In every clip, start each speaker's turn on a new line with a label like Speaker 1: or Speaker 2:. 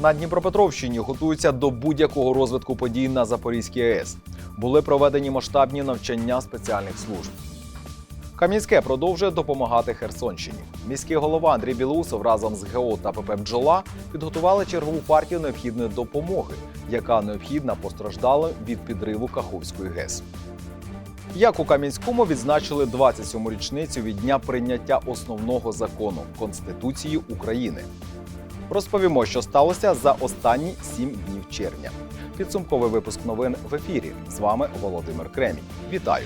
Speaker 1: На Дніпропетровщині готуються до будь-якого розвитку подій на Запорізькій АЕС. Були проведені масштабні навчання спеціальних служб. Кам'янське продовжує допомагати Херсонщині. Міський голова Андрій Білоусов разом з ГО та ПП «Бджола» підготували чергову партію необхідної допомоги, яка необхідна постраждалим від підриву Каховської ГЕС. Як у Кам'янському відзначили 27-му річницю від дня прийняття основного закону Конституції України. Розповімо, що сталося за останні сім днів червня. Підсумковий випуск новин в ефірі. З вами Володимир Кремінь. Вітаю!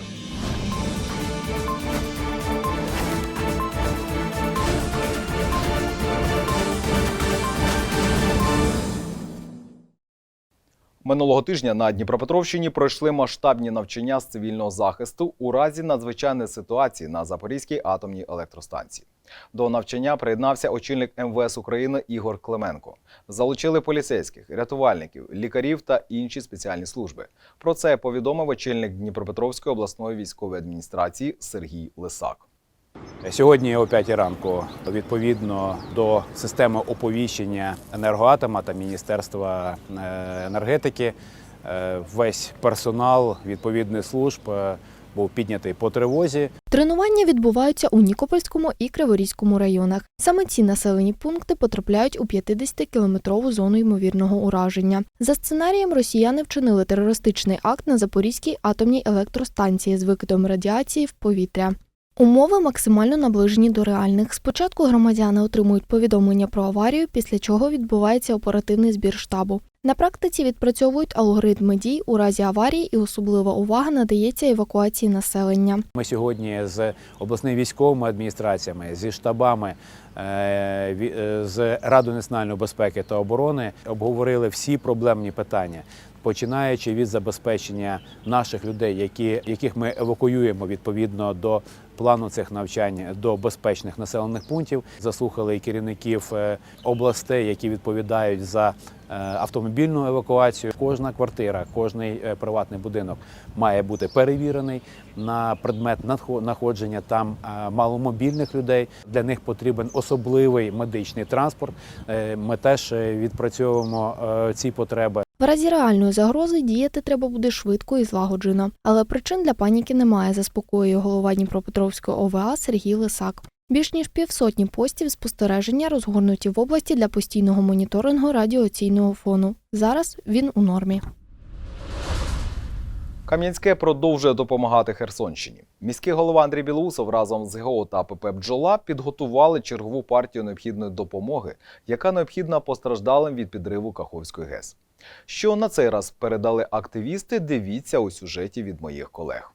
Speaker 1: Минулого тижня на Дніпропетровщині пройшли масштабні навчання з цивільного захисту у разі надзвичайної ситуації на Запорізькій атомній електростанції. До навчання приєднався очільник МВС України Ігор Клименко. Залучили поліцейських, рятувальників, лікарів та інші спеціальні служби. Про це повідомив очільник Дніпропетровської обласної військової адміністрації Сергій Лисак.
Speaker 2: Сьогодні о 5 ранку, відповідно до системи оповіщення енергоатома та Міністерства е, енергетики, е, весь персонал відповідних служб е, був піднятий по тривозі.
Speaker 3: Тренування відбуваються у Нікопольському і Криворізькому районах. Саме ці населені пункти потрапляють у 50-кілометрову зону ймовірного ураження. За сценарієм, росіяни вчинили терористичний акт на Запорізькій атомній електростанції з викидом радіації в повітря. Умови максимально наближені до реальних. Спочатку громадяни отримують повідомлення про аварію, після чого відбувається оперативний збір штабу. На практиці відпрацьовують алгоритми дій у разі аварії, і особлива увага надається евакуації населення.
Speaker 2: Ми сьогодні з обласними військовими адміністраціями, зі штабами, е, е, з Радою національної безпеки та оборони обговорили всі проблемні питання. Починаючи від забезпечення наших людей, які, яких ми евакуюємо відповідно до плану цих навчань до безпечних населених пунктів, заслухали і керівників е, областей, які відповідають за автомобільну евакуацію. Кожна квартира, кожний е, приватний будинок має бути перевірений на предмет знаходження там е, маломобільних людей. Для них потрібен особливий медичний транспорт. Е, Ми теж е, відпрацьовуємо е, ці потреби.
Speaker 3: В разі реальної загрози діяти треба буде швидко і злагоджено. Але причин для паніки немає, заспокоює голова Дніпропетровської ОВА Сергій Лисак. Більш ніж півсотні постів спостереження розгорнуті в області для постійного моніторингу радіаційного фону. Зараз він у нормі.
Speaker 1: Кам'янське продовжує допомагати Херсонщині. Міський голова Андрій Білоусов разом з ГО та ПП «Бджола» підготували чергову партію необхідної допомоги, яка необхідна постраждалим від підриву Каховської ГЕС. Що на цей раз передали активісти, дивіться у сюжеті від моїх колег.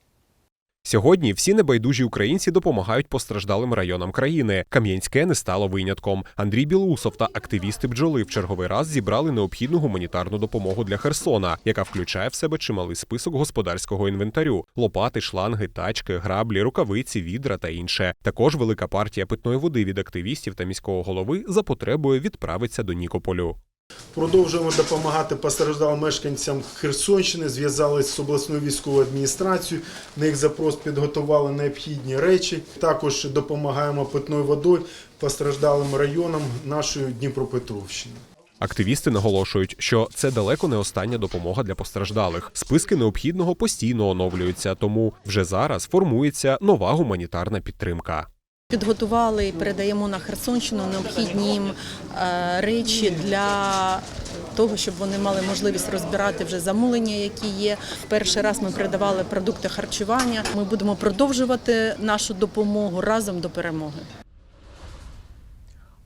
Speaker 4: Сьогодні всі небайдужі українці допомагають постраждалим районам країни. Кам'янське не стало винятком. Андрій Білоусов та активісти бджоли в черговий раз зібрали необхідну гуманітарну допомогу для Херсона, яка включає в себе чималий список господарського інвентарю: лопати, шланги, тачки, граблі, рукавиці, відра та інше. Також велика партія питної води від активістів та міського голови за потребою відправиться до Нікополю.
Speaker 5: Продовжуємо допомагати постраждалим мешканцям Херсонщини. Зв'язалися з обласною військовою адміністрацією. На їх запрос підготували необхідні речі. Також допомагаємо питною водою постраждалим районам нашої Дніпропетровщини.
Speaker 4: Активісти наголошують, що це далеко не остання допомога для постраждалих. Списки необхідного постійно оновлюються, тому вже зараз формується нова гуманітарна підтримка.
Speaker 6: Підготували і передаємо на Херсонщину необхідні е, речі для того, щоб вони мали можливість розбирати вже замовлення, які є. Перший раз ми передавали продукти харчування. Ми будемо продовжувати нашу допомогу разом до перемоги.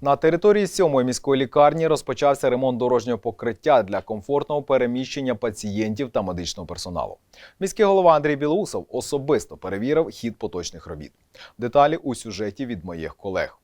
Speaker 1: На території сьомої міської лікарні розпочався ремонт дорожнього покриття для комфортного переміщення пацієнтів та медичного персоналу. Міський голова Андрій Білоусов особисто перевірив хід поточних робіт. Деталі у сюжеті від моїх колег.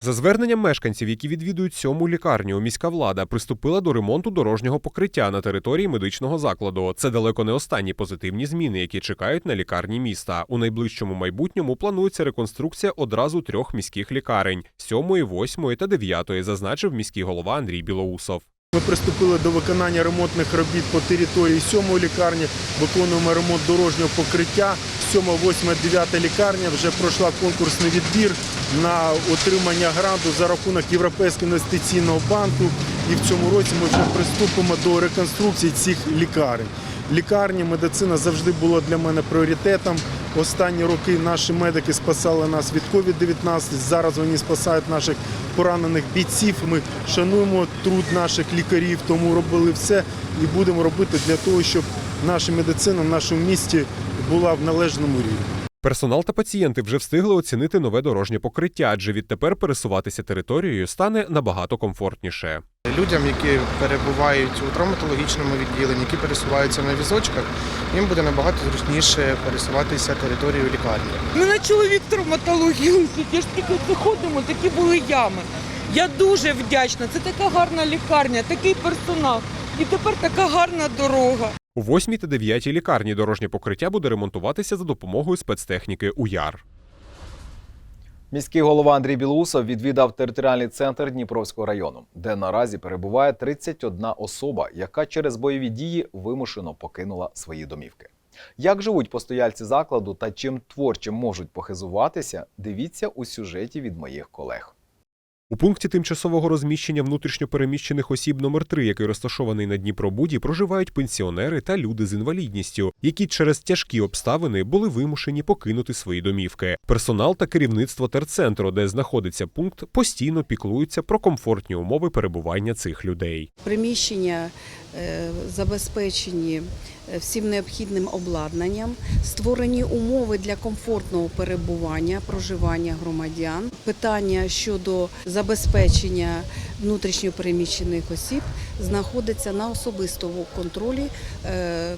Speaker 4: За зверненням мешканців, які відвідують сьому лікарню, міська влада приступила до ремонту дорожнього покриття на території медичного закладу. Це далеко не останні позитивні зміни, які чекають на лікарні міста. У найближчому майбутньому планується реконструкція одразу трьох міських лікарень сьомої, восьмої та дев'ятої, зазначив міський голова Андрій Білоусов.
Speaker 5: Ми приступили до виконання ремонтних робіт по території 7 лікарні, виконуємо ремонт дорожнього покриття. 7, 8, 9 лікарня вже пройшла конкурсний відбір на отримання гранту за рахунок Європейського інвестиційного банку. І в цьому році ми вже приступимо до реконструкції цих лікарень. Лікарні, медицина завжди була для мене пріоритетом. Останні роки наші медики спасали нас від COVID-19. Зараз вони спасають наших поранених бійців. Ми шануємо труд наших лікарів, тому робили все і будемо робити для того, щоб наша медицина в нашому місті була в належному рівні.
Speaker 4: Персонал та пацієнти вже встигли оцінити нове дорожнє покриття, адже відтепер пересуватися територією стане набагато комфортніше.
Speaker 7: Людям, які перебувають у травматологічному відділенні, які пересуваються на візочках, їм буде набагато зручніше пересуватися територією лікарні.
Speaker 8: У мене чоловік травматологію, я ж тільки заходимо, такі були ями. Я дуже вдячна. Це така гарна лікарня, такий персонал. І тепер така гарна дорога.
Speaker 4: У 8 та 9 лікарні дорожнє покриття буде ремонтуватися за допомогою спецтехніки УЯР.
Speaker 1: Міський голова Андрій Білоусов відвідав територіальний центр Дніпровського району, де наразі перебуває 31 особа, яка через бойові дії вимушено покинула свої домівки. Як живуть постояльці закладу та чим творчим можуть похизуватися, дивіться у сюжеті від моїх колег.
Speaker 4: У пункті тимчасового розміщення внутрішньопереміщених осіб номер 3 який розташований на Дніпробуді, проживають пенсіонери та люди з інвалідністю, які через тяжкі обставини були вимушені покинути свої домівки. Персонал та керівництво терцентру, де знаходиться пункт, постійно піклуються про комфортні умови перебування цих людей.
Speaker 9: Приміщення забезпечені е, всім необхідним обладнанням, створені умови для комфортного перебування, проживання громадян. Питання щодо забезпечення внутрішньопереміщених осіб знаходиться на особистому контролі е,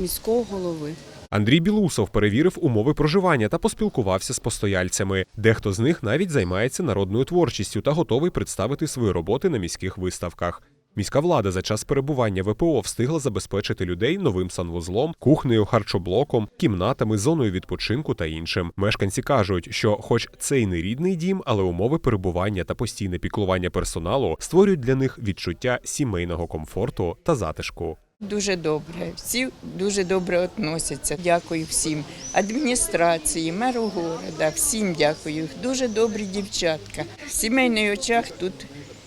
Speaker 9: міського голови.
Speaker 4: Андрій Білусов перевірив умови проживання та поспілкувався з постояльцями. Дехто з них навіть займається народною творчістю та готовий представити свої роботи на міських виставках. Міська влада за час перебування ВПО встигла забезпечити людей новим санвузлом, кухнею, харчоблоком, кімнатами, зоною відпочинку та іншим. Мешканці кажуть, що, хоч це й не рідний дім, але умови перебування та постійне піклування персоналу створюють для них відчуття сімейного комфорту та затишку.
Speaker 10: Дуже добре. Всі дуже добре відносяться. Дякую всім адміністрації, меру города, всім дякую. Дуже добрі дівчатка. Сімейний очах тут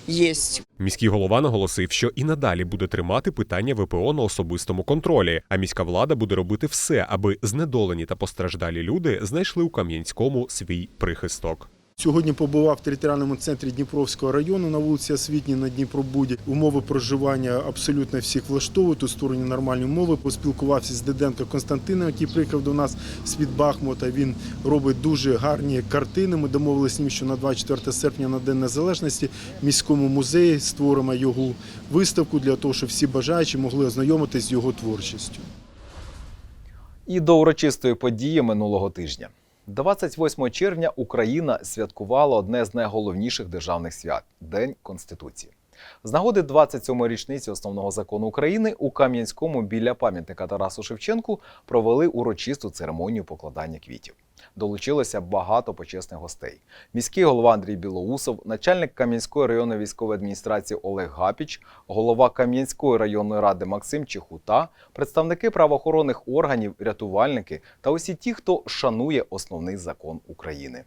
Speaker 10: є.
Speaker 4: Міський голова наголосив, що і надалі буде тримати питання ВПО на особистому контролі. А міська влада буде робити все, аби знедолені та постраждалі люди знайшли у Кам'янському свій прихисток.
Speaker 5: Сьогодні побував в територіальному центрі Дніпровського району на вулиці Освітній на Дніпробуді. Умови проживання абсолютно всіх влаштовують, тут створені нормальні умови. Поспілкувався з Диденко Константином, який приїхав до нас з-під Бахмута. Він робить дуже гарні картини. Ми домовилися з ним, що на 24 серпня на День Незалежності в міському музеї створимо його виставку для того, щоб всі бажаючі могли ознайомитись з його творчістю.
Speaker 1: І до урочистої події минулого тижня. 28 червня Україна святкувала одне з найголовніших державних свят День Конституції. З нагоди 27-ї річниці основного закону України у Кам'янському біля пам'ятника Тарасу Шевченку провели урочисту церемонію покладання квітів. Долучилося багато почесних гостей. Міський голова Андрій Білоусов, начальник Кам'янської районної військової адміністрації Олег Гапіч, голова Кам'янської районної ради Максим Чехута, представники правоохоронних органів, рятувальники та усі ті, хто шанує основний закон України.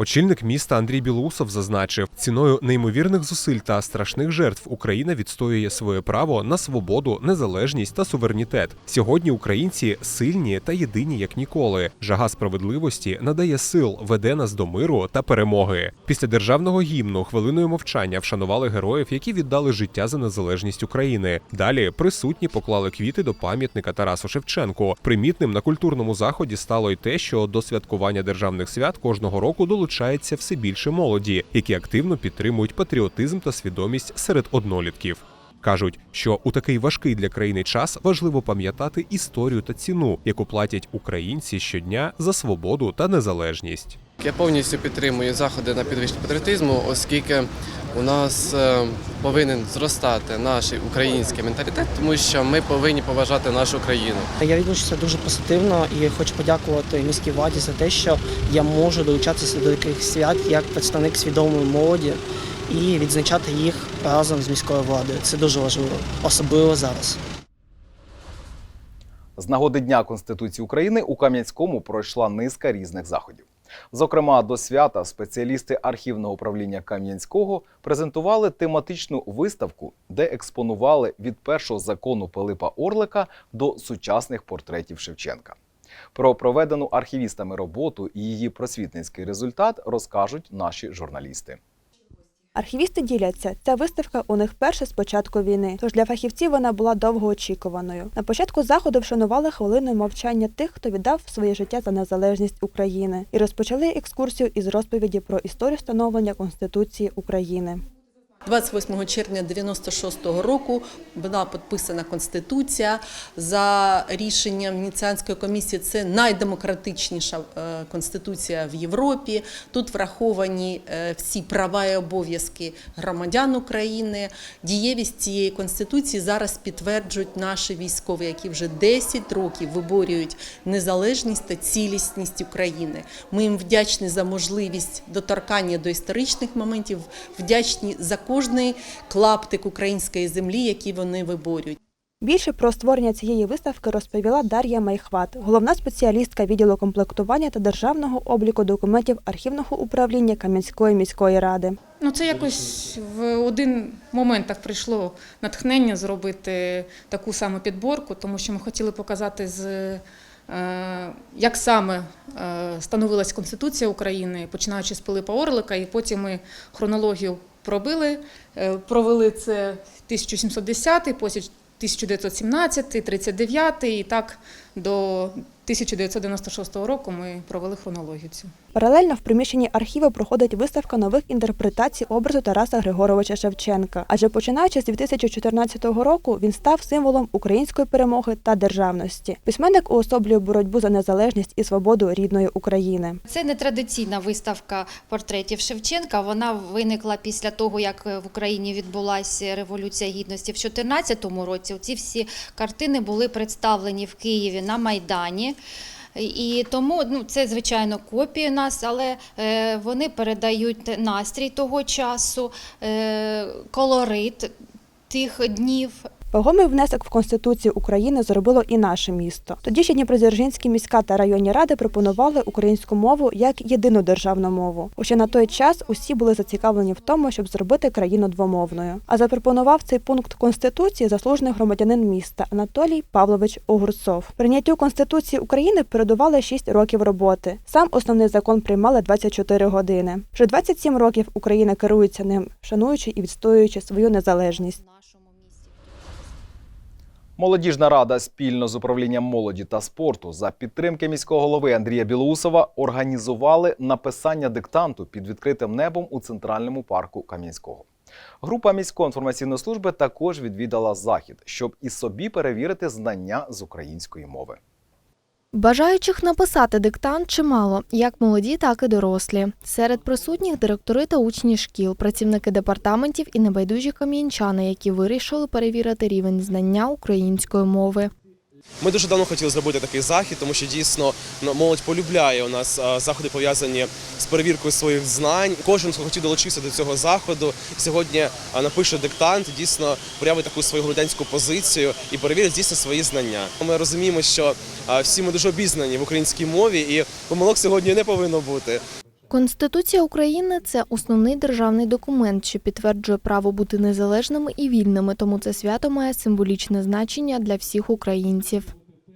Speaker 4: Очільник міста Андрій Білоусов зазначив, ціною неймовірних зусиль та страшних жертв Україна відстоює своє право на свободу, незалежність та суверенітет. Сьогодні українці сильні та єдині як ніколи. Жага справедливості надає сил, веде нас до миру та перемоги. Після державного гімну хвилиною мовчання вшанували героїв, які віддали життя за незалежність України. Далі присутні поклали квіти до пам'ятника Тарасу Шевченку. Примітним на культурному заході стало й те, що до святкування державних свят кожного року долучається все більше молоді, які активно підтримують патріотизм та свідомість серед однолітків. Кажуть, що у такий важкий для країни час важливо пам'ятати історію та ціну, яку платять українці щодня за свободу та незалежність.
Speaker 11: Я повністю підтримую заходи на підвищення патріотизму, оскільки у нас е, повинен зростати наш український менталітет, тому що ми повинні поважати нашу країну.
Speaker 12: Я відношуся дуже позитивно і хочу подякувати міській владі за те, що я можу долучатися до таких свят як представник свідомої молоді. І відзначати їх разом з міською владою. Це дуже важливо, особливо зараз.
Speaker 1: З нагоди Дня Конституції України у Кам'янському пройшла низка різних заходів. Зокрема, до свята спеціалісти архівного управління Кам'янського презентували тематичну виставку, де експонували від першого закону Пилипа Орлика до сучасних портретів Шевченка. Про проведену архівістами роботу і її просвітницький результат розкажуть наші журналісти.
Speaker 13: Архівісти діляться. Ця виставка у них перша з початку війни, тож для фахівців вона була довгоочікуваною. На початку заходу вшанували хвилиною мовчання тих, хто віддав своє життя за незалежність України, і розпочали екскурсію із розповіді про історію становлення Конституції України.
Speaker 6: 28 червня 96-го року була підписана Конституція за рішенням Венеціанської комісії. Це найдемократичніша е, конституція в Європі. Тут враховані е, всі права і обов'язки громадян України. Дієвість цієї конституції зараз підтверджують наші військові, які вже 10 років виборюють незалежність та цілісність України. Ми їм вдячні за можливість доторкання до історичних моментів, вдячні за кожний клаптик української землі, який вони виборюють.
Speaker 13: Більше про створення цієї виставки розповіла Дар'я Майхват, головна спеціалістка відділу комплектування та державного обліку документів архівного управління Кам'янської міської ради.
Speaker 14: Ну, це якось в один момент так прийшло натхнення зробити таку саме підборку, тому що ми хотіли показати, з, е, як саме е, становилась Конституція України, починаючи з Пилипа Орлика, і потім ми хронологію пробили, е, провели це 1710, потім 1917, 39 і так до 1996 року ми провели хронологію цю.
Speaker 13: Паралельно в приміщенні архіву проходить виставка нових інтерпретацій образу Тараса Григоровича Шевченка. Адже починаючи з 2014 року він став символом української перемоги та державності. Письменник уособлює боротьбу за незалежність і свободу рідної України.
Speaker 15: Це не традиційна виставка портретів Шевченка. Вона виникла після того, як в Україні відбулася революція гідності в 2014 році. Ці всі картини були представлені в Києві на Майдані. І тому ну, це, звичайно, копії нас, але е, вони передають настрій того часу, е, колорит тих днів.
Speaker 13: Вагомий внесок в Конституцію України зробило і наше місто. Тоді ще Дніпродзержинські міська та районні ради пропонували українську мову як єдину державну мову. Уже на той час усі були зацікавлені в тому, щоб зробити країну двомовною. А запропонував цей пункт Конституції заслужений громадянин міста Анатолій Павлович Огурцов. Прийняттю Конституції України передували 6 років роботи. Сам основний закон приймали 24 години. Вже 27 років Україна керується ним, шануючи і відстоюючи свою незалежність.
Speaker 1: Молодіжна рада спільно з управлінням молоді та спорту за підтримки міського голови Андрія Білоусова організували написання диктанту під відкритим небом у центральному парку Кам'янського. Група міської інформаційної служби також відвідала захід, щоб і собі перевірити знання з української мови.
Speaker 3: Бажаючих написати диктант чимало, як молоді, так і дорослі. Серед присутніх директори та учні шкіл, працівники департаментів і небайдужі кам'янчани, які вирішили перевірити рівень знання української мови.
Speaker 16: Ми дуже давно хотіли зробити такий захід, тому що дійсно ну, молодь полюбляє у нас заходи пов'язані з перевіркою своїх знань. Кожен хто хотів долучитися до цього заходу. Сьогодні напише диктант, дійсно проявить таку свою громадянську позицію і перевірить дійсно свої знання. Ми розуміємо, що всі ми дуже обізнані в українській мові, і помилок сьогодні не повинно бути.
Speaker 3: Конституція України це основний державний документ, що підтверджує право бути незалежними і вільними, тому це свято має символічне значення для всіх українців.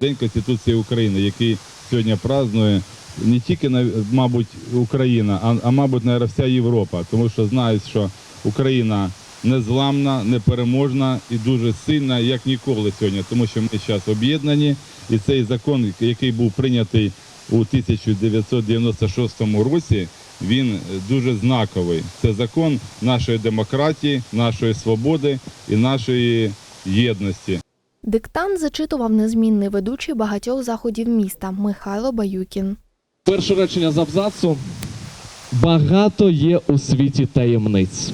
Speaker 17: День Конституції України, який сьогодні празднує не тільки мабуть Україна, а, а мабуть, навіть вся Європа, тому що знають, що Україна незламна, непереможна і дуже сильна, як ніколи сьогодні, тому що ми зараз об'єднані, і цей закон, який був прийнятий у 1996 році, він дуже знаковий. Це закон нашої демократії, нашої свободи і нашої єдності.
Speaker 3: Диктант зачитував незмінний ведучий багатьох заходів міста Михайло Баюкін.
Speaker 18: Перше речення з абзацу. Багато є у світі таємниць.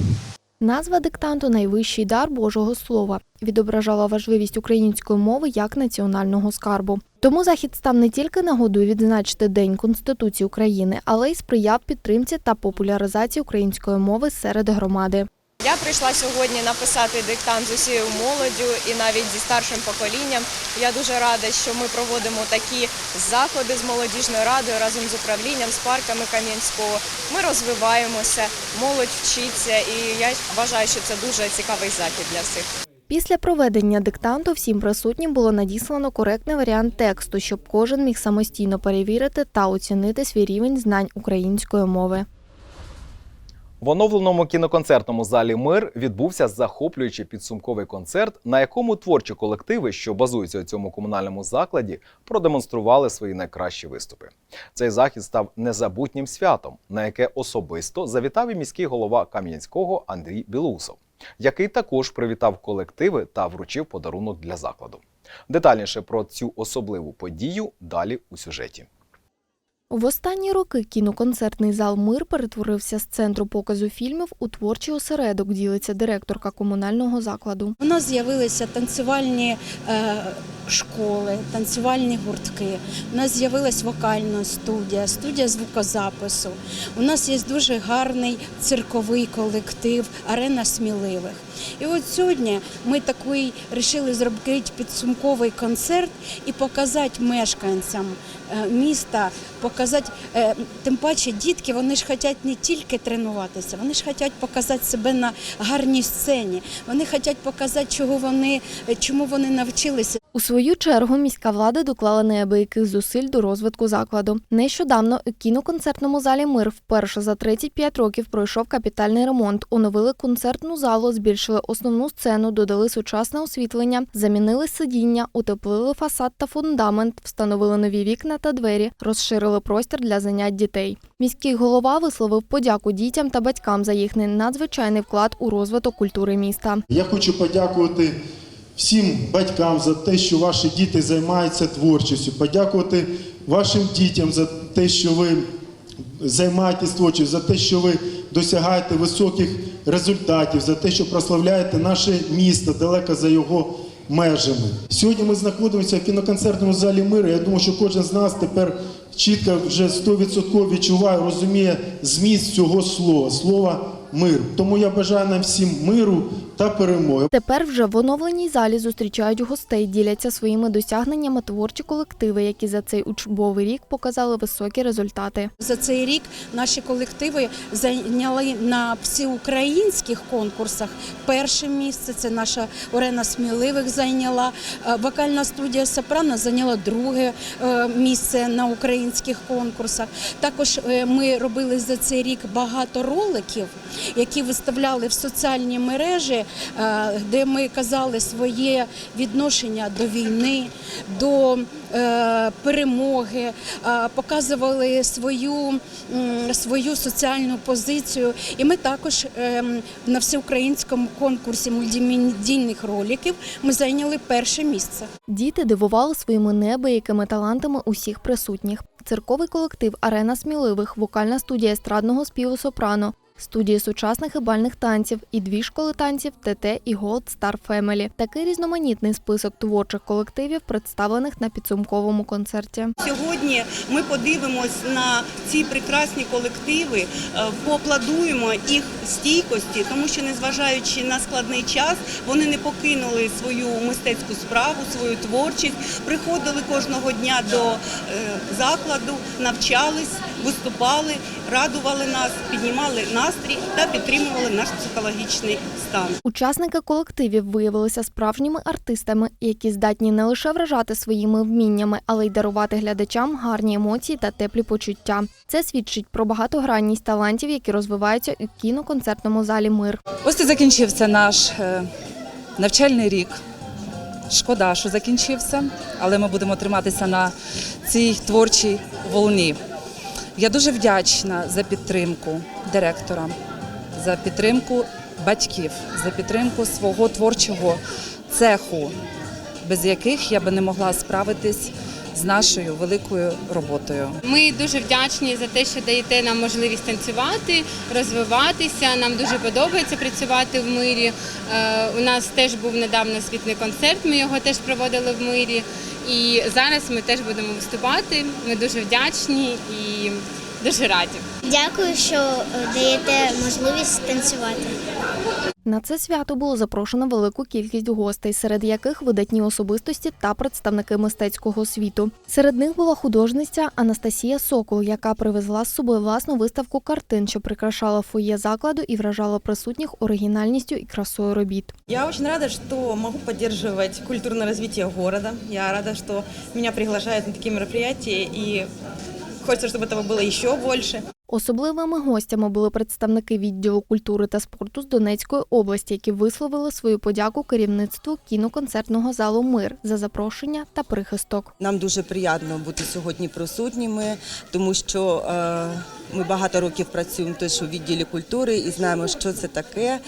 Speaker 3: Назва диктанту Найвищий дар Божого Слова відображала важливість української мови як національного скарбу. Тому захід став не тільки нагодою відзначити День Конституції України, але й сприяв підтримці та популяризації української мови серед громади.
Speaker 18: Я прийшла сьогодні написати диктант з усією молоддю і навіть зі старшим поколінням. Я дуже рада, що ми проводимо такі заходи з молодіжною радою разом з управлінням, з парками Кам'янського. Ми розвиваємося, молодь вчиться, і я вважаю, що це дуже цікавий захід для всіх.
Speaker 3: Після проведення диктанту всім присутнім було надіслано коректний варіант тексту, щоб кожен міг самостійно перевірити та оцінити свій рівень знань української мови.
Speaker 1: В оновленому кіноконцертному залі Мир відбувся захоплюючий підсумковий концерт, на якому творчі колективи, що базуються у цьому комунальному закладі, продемонстрували свої найкращі виступи. Цей захід став незабутнім святом, на яке особисто завітав і міський голова Кам'янського Андрій Білоусов, який також привітав колективи та вручив подарунок для закладу. Детальніше про цю особливу подію далі у сюжеті.
Speaker 3: В останні роки кіноконцертний зал Мир перетворився з центру показу фільмів у творчий осередок, ділиться директорка комунального закладу.
Speaker 19: У нас з'явилися танцювальні е, школи, танцювальні гуртки. У нас з'явилась вокальна студія, студія звукозапису. У нас є дуже гарний цирковий колектив, арена сміливих. І от сьогодні ми такий вирішили зробити підсумковий концерт і показати мешканцям е, міста, показати, е, тим паче дітки, вони ж хочуть не тільки тренуватися, вони ж хочуть показати себе на гарній сцені. Вони хочуть показати, чого вони, чому вони навчилися.
Speaker 3: У свою чергу міська влада доклала неабияких зусиль до розвитку закладу. Нещодавно у кіноконцертному залі Мир вперше за 35 років пройшов капітальний ремонт. Оновили концертну залу, збільшили основну сцену, додали сучасне освітлення, замінили сидіння, утеплили фасад та фундамент, встановили нові вікна та двері, розширили простір для занять дітей. Міський голова висловив подяку дітям та батькам за їхній надзвичайний вклад у розвиток культури міста.
Speaker 5: Я хочу подякувати всім батькам за те, що ваші діти займаються творчістю, подякувати вашим дітям за те, що ви займаєтесь творчістю, за те, що ви досягаєте високих результатів, за те, що прославляєте наше місто далеко за його межами. Сьогодні ми знаходимося в кіноконцертному залі миру. Я думаю, що кожен з нас тепер чітко вже 100% відчуває, розуміє зміст цього слова, слова мир. Тому я бажаю нам всім миру та перемоги.
Speaker 3: Тепер вже в оновленій залі зустрічають гостей, діляться своїми досягненнями творчі колективи, які за цей учбовий рік показали високі результати.
Speaker 19: За цей рік наші колективи зайняли на всеукраїнських конкурсах перше місце. Це наша Орена Сміливих зайняла. Е, Вокальна студія Сопрано зайняла друге е, місце на українських конкурсах. Також е, ми робили за цей рік багато роликів, які виставляли в соціальні мережі, е, де ми казали своє відношення до війни, до е, перемоги, е, показували свою, свою соціальну позицію. І ми також ем, на всеукраїнському конкурсі мультимедійних роликів ми зайняли перше місце.
Speaker 3: Діти дивували своїми неабиякими талантами усіх присутніх. Цирковий колектив Арена сміливих, вокальна студія естрадного співу Сопрано, студії сучасних і бальних танців і дві школи танців ТТ і Gold Star Family. Такий різноманітний список творчих колективів, представлених на підсумковому концерті.
Speaker 20: Сьогодні ми подивимось на ці прекрасні колективи, е, поаплодуємо їх стійкості, тому що, незважаючи на складний час, вони не покинули свою мистецьку справу, свою творчість, приходили кожного дня до е, закладу, навчались, виступали, радували нас, піднімали настрій та підтримували наш психологічний стан.
Speaker 3: Учасники колективів виявилися справжніми артистами, які здатні не лише вражати своїми вміннями, але й дарувати глядачам гарні емоції та теплі почуття. Це свідчить про багатогранність талантів, які розвиваються у кіноконцертному залі Мир.
Speaker 21: Ось і закінчився наш е, навчальний рік. Шкода, що закінчився, але ми будемо триматися на цій творчій волні. Я дуже вдячна за підтримку директора, за підтримку батьків, за підтримку свого творчого цеху, без яких я би не могла справитись з нашою великою роботою.
Speaker 22: Ми дуже вдячні за те, що даєте нам можливість танцювати, розвиватися. Нам дуже подобається працювати в мирі. Е, У нас теж був недавно світний концерт. Ми його теж проводили в мирі. І зараз ми теж будемо виступати. Ми дуже вдячні і дуже раді.
Speaker 23: Дякую, що е, даєте можливість танцювати.
Speaker 3: На це свято було запрошено велику кількість гостей, серед яких видатні особистості та представники мистецького світу. Серед них була художниця Анастасія Сокол, яка привезла з собою власну виставку картин, що прикрашала фоє закладу і вражала присутніх оригінальністю і красою робіт.
Speaker 24: Я очень рада, что могу поддерживать культурное развитие города. Я рада, что меня приглашают на такие мероприятия, и хочется, чтобы этого было еще больше.
Speaker 3: Особливими гостями були представники відділу культури та спорту з Донецької області, які висловили свою подяку керівництву кіноконцертного залу Мир за запрошення та прихисток.
Speaker 25: Нам дуже приємно бути сьогодні присутніми, тому що е, ми багато років працюємо теж у відділі культури і знаємо, що це таке,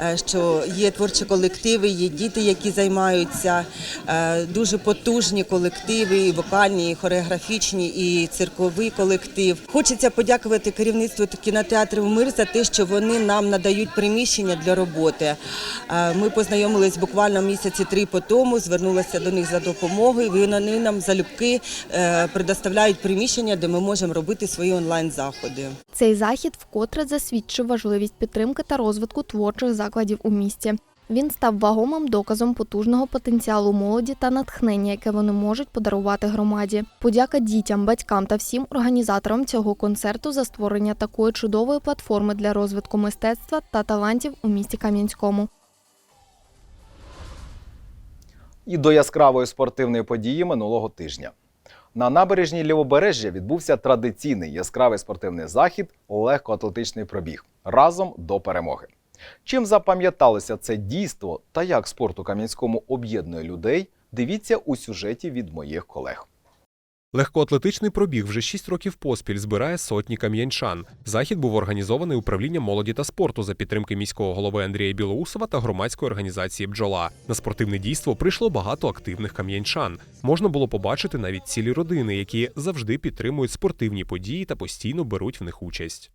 Speaker 25: е, що є творчі колективи, є діти, які займаються, е, дуже потужні колективи, і вокальні, і хореографічні, і цирковий колектив. Хочеться подякувати керівництву кінотеатрів Мир за те, що вони нам надають приміщення для роботи. Е, Ми познайомились буквально місяці три по тому, звернулися до них за допомогою. Вони нам залюбки е, предоставляють приміщення, де ми можемо робити свої онлайн-заходи.
Speaker 3: Цей захід вкотре засвідчив важливість підтримки та розвитку творчих закладів у місті. Він став вагомим доказом потужного потенціалу молоді та натхнення, яке вони можуть подарувати громаді. Подяка дітям, батькам та всім організаторам цього концерту за створення такої чудової платформи для розвитку мистецтва та талантів у місті Кам'янському.
Speaker 1: І до яскравої спортивної події минулого тижня. На набережній Лівобережжя відбувся традиційний яскравий спортивний захід легкоатлетичний пробіг разом до перемоги. Чим запам'яталося це дійство та як спорт у Кам'янському об'єднує людей, дивіться у сюжеті від моїх колег.
Speaker 4: Легкоатлетичний пробіг вже 6 років поспіль збирає сотні кам'янчан. Захід був організований управлінням молоді та спорту за підтримки міського голови Андрія Білоусова та громадської організації Бджола. На спортивне дійство прийшло багато активних кам'янчан. Можна було побачити навіть цілі родини, які завжди підтримують спортивні події та постійно беруть в них участь.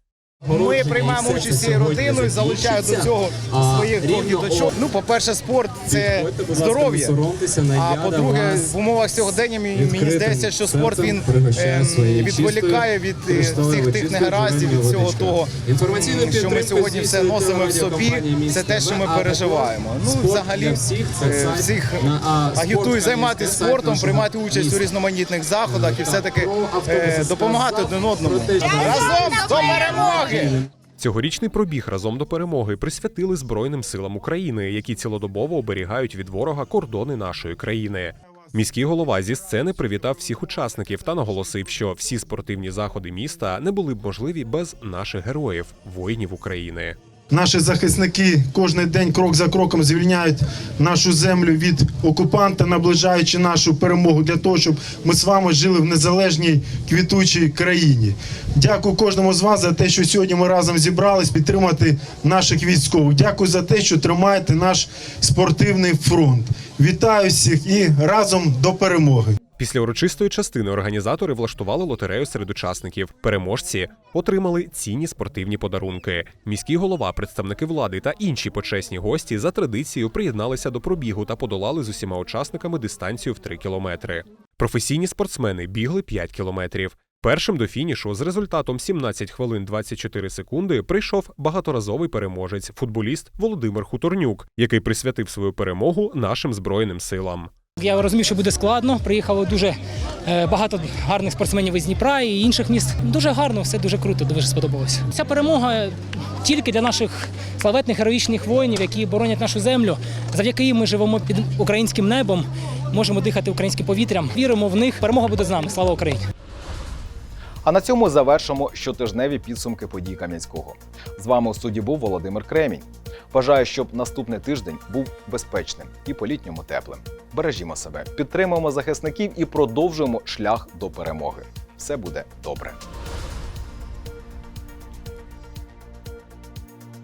Speaker 26: Ми приймаємо участь цією родиною, залучаю до цього своїх двох діточок. Ну, по-перше, спорт це здоров'я. А по-друге, в умовах сьогодення мені здається, що спорт він е, відволікає від е, всіх тих негараздів, від всього того, що ми сьогодні все носимо в собі. Це те, що ми переживаємо. Ну, взагалі, е, всіх агітую займатися спортом, приймати участь у різноманітних заходах і все-таки е, допомагати один одному. Разом до перемоги!
Speaker 4: Цьогорічний пробіг разом до перемоги присвятили Збройним силам України, які цілодобово оберігають від ворога кордони нашої країни. Міський голова зі сцени привітав всіх учасників та наголосив, що всі спортивні заходи міста не були б можливі без наших героїв, воїнів України.
Speaker 5: Наші захисники кожен день крок за кроком звільняють нашу землю від окупанта, наближаючи нашу перемогу для того, щоб ми з вами жили в незалежній квітучій країні. Дякую кожному з вас за те, що сьогодні ми разом зібрались підтримати наших військових. Дякую за те, що тримаєте наш спортивний фронт. Вітаю всіх і разом до перемоги.
Speaker 4: Після урочистої частини організатори влаштували лотерею серед учасників. Переможці отримали цінні спортивні подарунки. Міський голова, представники влади та інші почесні гості за традицією приєдналися до пробігу та подолали з усіма учасниками дистанцію в 3 кілометри. Професійні спортсмени бігли 5 кілометрів. Першим до фінішу з результатом 17 хвилин 24 секунди прийшов багаторазовий переможець, футболіст Володимир Хуторнюк, який присвятив свою перемогу нашим збройним силам.
Speaker 27: Я розумів, що буде складно. Приїхало дуже е, багато гарних спортсменів із Дніпра і інших міст. Дуже гарно, все дуже круто, дуже сподобалося. Ця перемога тільки для наших славетних героїчних воїнів, які боронять нашу землю. Завдяки їм ми живемо під українським небом, можемо дихати українським повітрям. Віримо в них. Перемога буде з нами. Слава Україні!
Speaker 1: А на цьому завершимо щотижневі підсумки подій Кам'янського. З вами у студії був Володимир Кремінь. Бажаю, щоб наступний тиждень був безпечним і по-літньому теплим. Бережімо себе, підтримуємо захисників і продовжуємо шлях до перемоги. Все буде добре.